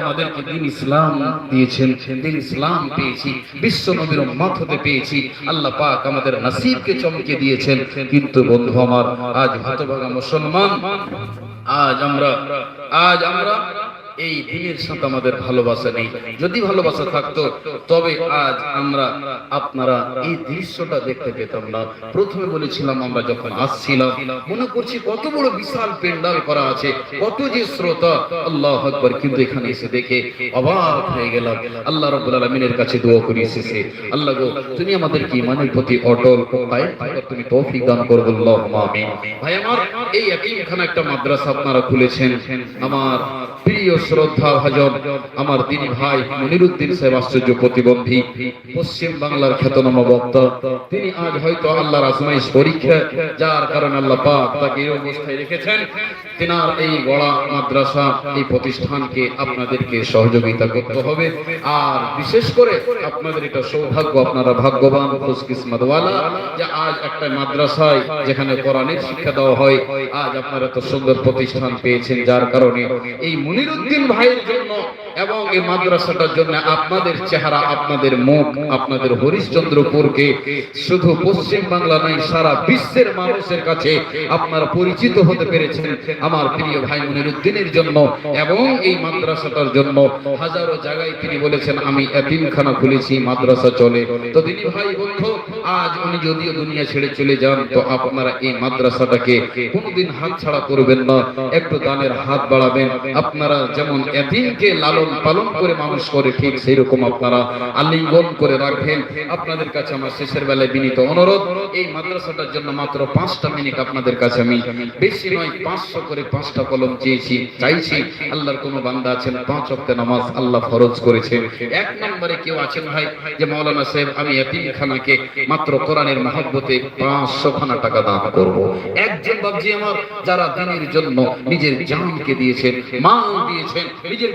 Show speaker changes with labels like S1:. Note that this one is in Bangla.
S1: আমাদেরকে দিন ইসলাম দিয়েছেন, দিন ইসলাম পেয়েছি, বিশ্ব নবীর উম্মত হতে পেয়েছি, আল্লাহ পাক আমাদের নাসিবকে চমকে দিয়েছেন। কিন্তু বন্ধু আমার, আজ হতভাগা মুসলমান, আজ আমরা আজ আমরা এই দিনের সাথে আমাদের ভালোবাসা নেই। যদি ভালোবাসা থাকতো, তবে আজ আমরা আপনারা এই দৃশ্যটা দেখতে পেতাম না। প্রথমে বলেছিলাম আমরা যখন আসছিলাম, মনে করছি কত বড় বিশাল পেন্ডাল করা আছে, কত যে শ্রোতা। আল্লাহ আকবার, কিন্তু এখানে এসে দেখে অবাক হয়ে গেলাম। আল্লাহ রাব্বুল আলামিনের কাছে দোয়া করি এসেছে আল্লাহ গো, তুমি আমাদেরকে ইমানের প্রতি অটল তুমি তৌফিক দান করো। আল্লাহুম্মা আমিন। ভাই আমার, এই এতিমখানা একটা মাদ্রাসা আপনারা খুলেছেন। আমার প্রিয় শ্রদ্ধা ভাজন, আমার দিনী ভাই মনিরুদ্দিন সাহেব আশ্চর্য প্রতিবন্ধী, পশ্চিম বাংলার খ্যাতনামা বক্তা। তিনি আজ হয়তো আল্লাহর আজমাইশ পরীক্ষা, যার কারণে আল্লাহ পাক তাকে এই অবস্থায় রেখেছেন। তিনার এই গড়া মাদ্রাসা, এই প্রতিষ্ঠানকে আপনাদেরকে সহযোগিতা করতে হবে। আর বিশেষ করে আপনাদের এটা সৌভাগ্য, আপনারা ভাগ্যবান খুশকিসমতওয়ালা যে আজ একটা মাদ্রাসায় যেখানে কোরআনের শিক্ষা দেওয়া হয়, আজ আপনারা তো সুন্দর প্রতিষ্ঠান পেয়েছেন, যার কারণে এই মনিরুদ্দিন ভাইয়ের জন্য এবং এই মাদ্রাসাটার জন্য আপনাদের চেহারা, আপনাদের মুখ, আপনাদের হরিশ্চন্দ্রপুরকে শুধু পশ্চিম বাংলা নয়, সারা বিশ্বের মানুষের কাছে আপনারা পরিচিত হতে পেরেছেন আমার প্রিয় ভাই মনিরুদ্দিনের জন্য এবং এই মাদ্রাসাটার জন্য। হাজারো জায়গায় তিনি বলেছেন, আমি এতিমখানা খুলেছি, মাদ্রাসা চলে। তো তিনি ভাই বন্ধু, আজ উনি যদিও দুনিয়া ছেড়ে চলে যান, তো আপনারা এই মাদ্রাসাটাকে কোনোদিন হাত ছাড়া করবেন না। একটু দানের হাত বাড়াবেন। আপনারা যেমন এতিমকে লালন পালন করে মানুষ করে, ঠিক সেই রকম আপনারা আলিঙ্গন করে রাখবেন আপনাদের কাছে আমার শেষের বেলায় বিনীত অনুরোধ, এই মাদ্রাসাটার জন্য মাত্র পাঁচটা মিনিট আপনাদের কাছে আমি বেশি নয়, পাঁচশো করে পাঁচটা কলম চেয়েছি, চাইছি। আল্লাহর কোনো বান্দা আছেন, পাঁচ অক্টে নামাজ আল্লাহ ফরজ করেছে এক নম্বরে কেউ আছেন ভাই, যে মৌলানা সাহেব, আমি এতিমখানাকে মাত্র কোরআনের মহব্বতে পাঁচশো খানা টাকা দান করব। একজন বাবজি আমার, যারা দিনের জন্য নিজের জানকে দিয়েছেন, মাল দিয়েছেন নিজের